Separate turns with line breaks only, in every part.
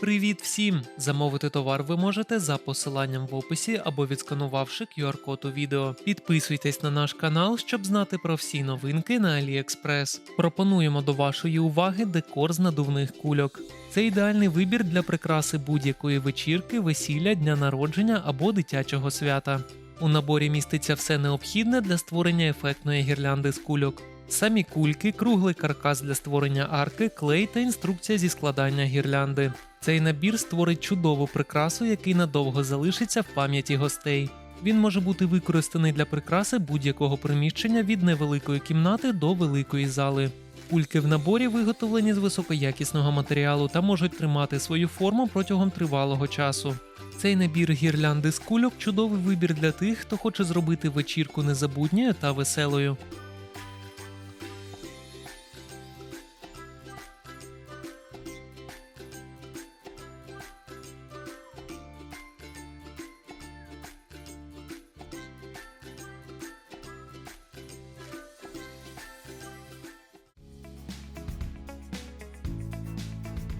Привіт всім! Замовити товар ви можете за посиланням в описі або відсканувавши QR-код у відео. Підписуйтесь на наш канал, щоб знати про всі новинки на AliExpress. Пропонуємо до вашої уваги декор з надувних кульок. Це ідеальний вибір для прикраси будь-якої вечірки, весілля, дня народження або дитячого свята. У наборі міститься все необхідне для створення ефектної гірлянди з кульок. Самі кульки, круглий каркас для створення арки, клей та інструкція зі складання гірлянди. Цей набір створить чудову прикрасу, який надовго залишиться в пам'яті гостей. Він може бути використаний для прикраси будь-якого приміщення від невеликої кімнати до великої зали. Кульки в наборі виготовлені з високоякісного матеріалу та можуть тримати свою форму протягом тривалого часу. Цей набір гірлянди з кульок чудовий вибір для тих, хто хоче зробити вечірку незабутньою та веселою.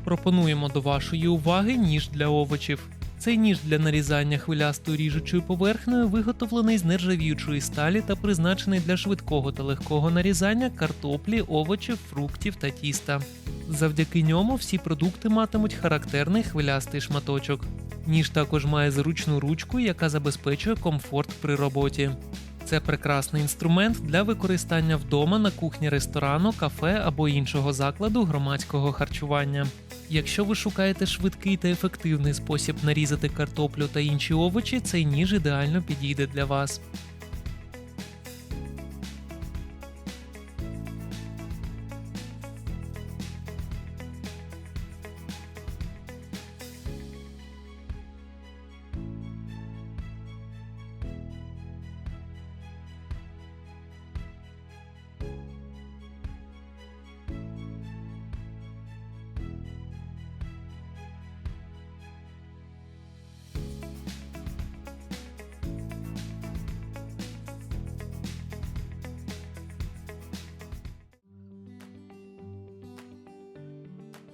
Пропонуємо до вашої уваги ніж для овочів. Цей ніж для нарізання хвилястою ріжучою поверхнею виготовлений з нержавіючої сталі та призначений для швидкого та легкого нарізання картоплі, овочів, фруктів та тіста. Завдяки ньому всі продукти матимуть характерний хвилястий шматочок. Ніж також має зручну ручку, яка забезпечує комфорт при роботі. Це прекрасний інструмент для використання вдома на кухні ресторану, кафе або іншого закладу громадського харчування. Якщо ви шукаєте швидкий та ефективний спосіб нарізати картоплю та інші овочі, цей ніж ідеально підійде для вас.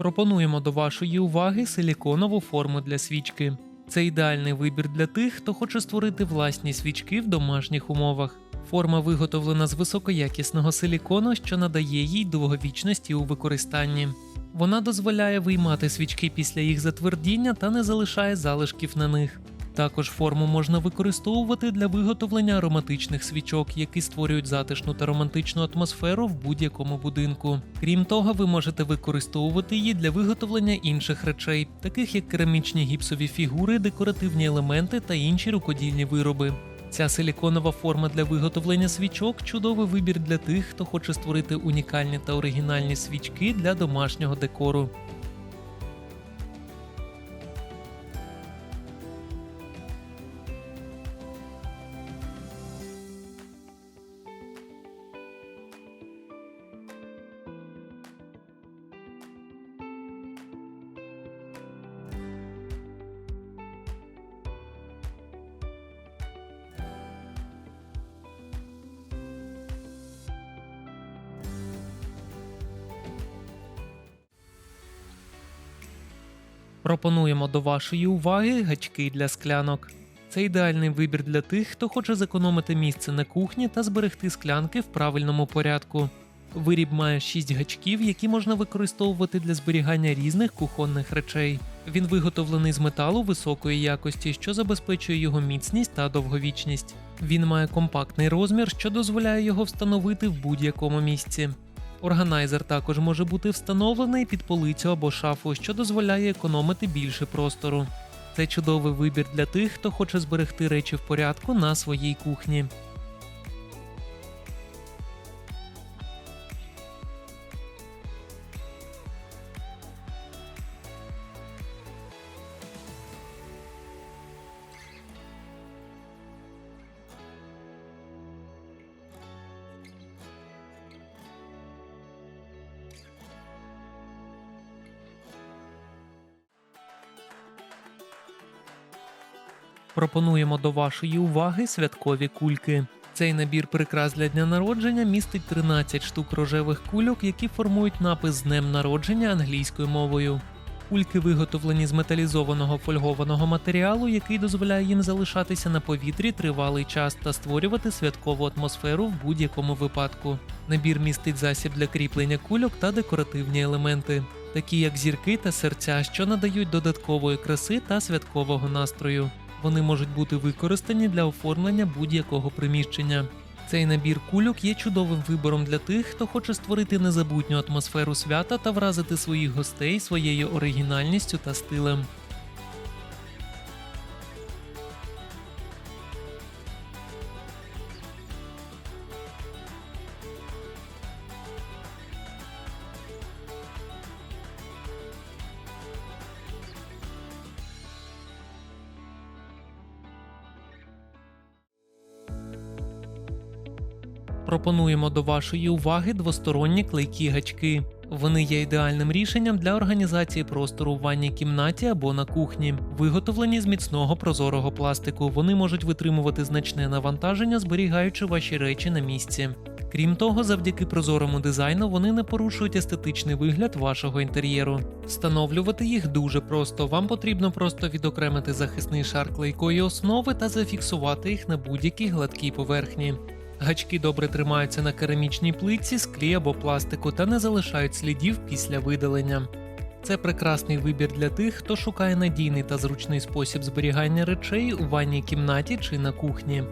Пропонуємо до вашої уваги силіконову форму для свічки. Це ідеальний вибір для тих, хто хоче створити власні свічки в домашніх умовах. Форма виготовлена з високоякісного силікону, що надає їй довговічності у використанні. Вона дозволяє виймати свічки після їх затвердіння та не залишає залишків на них. Також форму можна використовувати для виготовлення ароматичних свічок, які створюють затишну та романтичну атмосферу в будь-якому будинку. Крім того, ви можете використовувати її для виготовлення інших речей, таких як керамічні гіпсові фігури, декоративні елементи та інші рукодільні вироби. Ця силіконова форма для виготовлення свічок чудовий вибір для тих, хто хоче створити унікальні та оригінальні свічки для домашнього декору. Пропонуємо до вашої уваги гачки для склянок. Це ідеальний вибір для тих, хто хоче зекономити місце на кухні та зберегти склянки в правильному порядку. Виріб має 6 гачків, які можна використовувати для зберігання різних кухонних речей. Він виготовлений з металу високої якості, що забезпечує його міцність та довговічність. Він має компактний розмір, що дозволяє його встановити в будь-якому місці. Органайзер також може бути встановлений під полицю або шафу, що дозволяє економити більше простору. Це чудовий вибір для тих, хто хоче зберегти речі в порядку на своїй кухні. Пропонуємо до вашої уваги святкові кульки. Цей набір прикрас для дня народження містить 13 штук рожевих кульок, які формують напис з днем народження англійською мовою. кульки виготовлені з металізованого фольгованого матеріалу, який дозволяє їм залишатися на повітрі тривалий час та створювати святкову атмосферу в будь-якому випадку. Набір містить засіб для кріплення кульок та декоративні елементи, такі як зірки та серця, що надають додаткової краси та святкового настрою. Вони можуть бути використані для оформлення будь-якого приміщення. Цей набір кульок є чудовим вибором для тих, хто хоче створити незабутню атмосферу свята та вразити своїх гостей своєю оригінальністю та стилем. Пропонуємо до вашої уваги двосторонні клейкі гачки. Вони є ідеальним рішенням для організації простору в ванній кімнаті або на кухні. Виготовлені з міцного прозорого пластику. Вони можуть витримувати значне навантаження, зберігаючи ваші речі на місці. Крім того, завдяки прозорому дизайну вони не порушують естетичний вигляд вашого інтер'єру. Встановлювати їх дуже просто. Вам потрібно просто відокремити захисний шар клейкої основи та зафіксувати їх на будь-якій гладкій поверхні. Гачки добре тримаються на керамічній плитці, склі або пластику та не залишають слідів після видалення. Це прекрасний вибір для тих, хто шукає надійний та зручний спосіб зберігання речей у ванній кімнаті чи на кухні.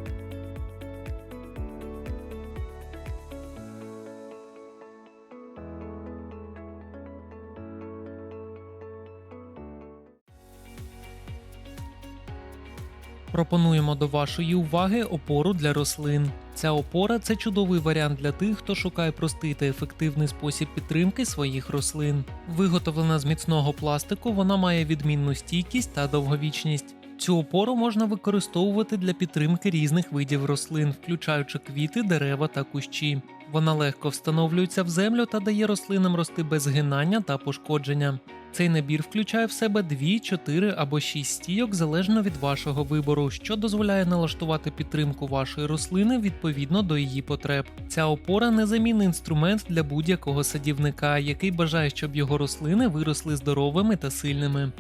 Пропонуємо до вашої уваги опору для рослин. Ця опора це чудовий варіант для тих, хто шукає простий та ефективний спосіб підтримки своїх рослин. Виготовлена з міцного пластику, вона має відмінну стійкість та довговічність. Цю опору можна використовувати для підтримки різних видів рослин, включаючи квіти, дерева та кущі. Вона легко встановлюється в землю та дає рослинам рости без згинання та пошкодження. Цей набір включає в себе 2, 4 або 6 стійок залежно від вашого вибору, що дозволяє налаштувати підтримку вашої рослини відповідно до її потреб. Ця опора незамінний інструмент для будь-якого садівника, який бажає, щоб його рослини виросли здоровими та сильними.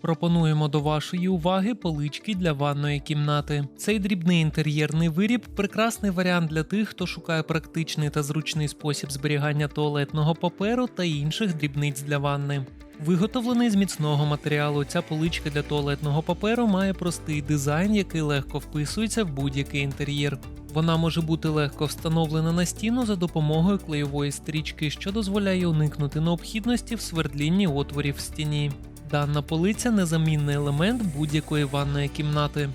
Пропонуємо до вашої уваги полички для ванної кімнати. Цей дрібний інтер'єрний виріб прекрасний варіант для тих, хто шукає практичний та зручний спосіб зберігання туалетного паперу та інших дрібниць для ванни. Виготовлений з міцного матеріалу, ця поличка для туалетного паперу має простий дизайн, який легко вписується в будь-який інтер'єр. Вона може бути легко встановлена на стіну за допомогою клейової стрічки, що дозволяє уникнути необхідності в свердлінні отворів в стіні. Дана полиця незамінний елемент будь-якої ванної кімнати.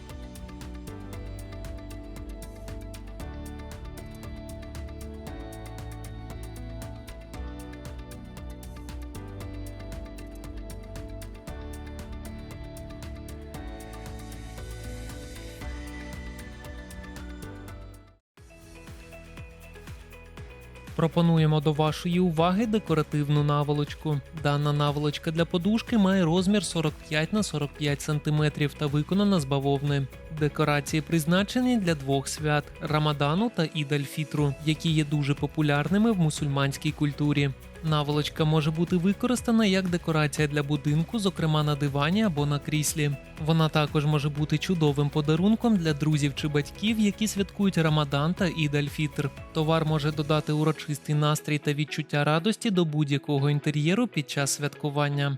Пропонуємо до вашої уваги декоративну наволочку. Дана наволочка для подушки має розмір 45 на 45 см та виконана з бавовни. Декорації призначені для двох свят Рамадану та Ідаль-Фітру, які є дуже популярними в мусульманській культурі. Наволочка може бути використана як декорація для будинку, зокрема на дивані або на кріслі. Вона також може бути чудовим подарунком для друзів чи батьків, які святкують Рамадан та Ідаль-Фітр. Товар може додати урочистий настрій та відчуття радості до будь-якого інтер'єру під час святкування.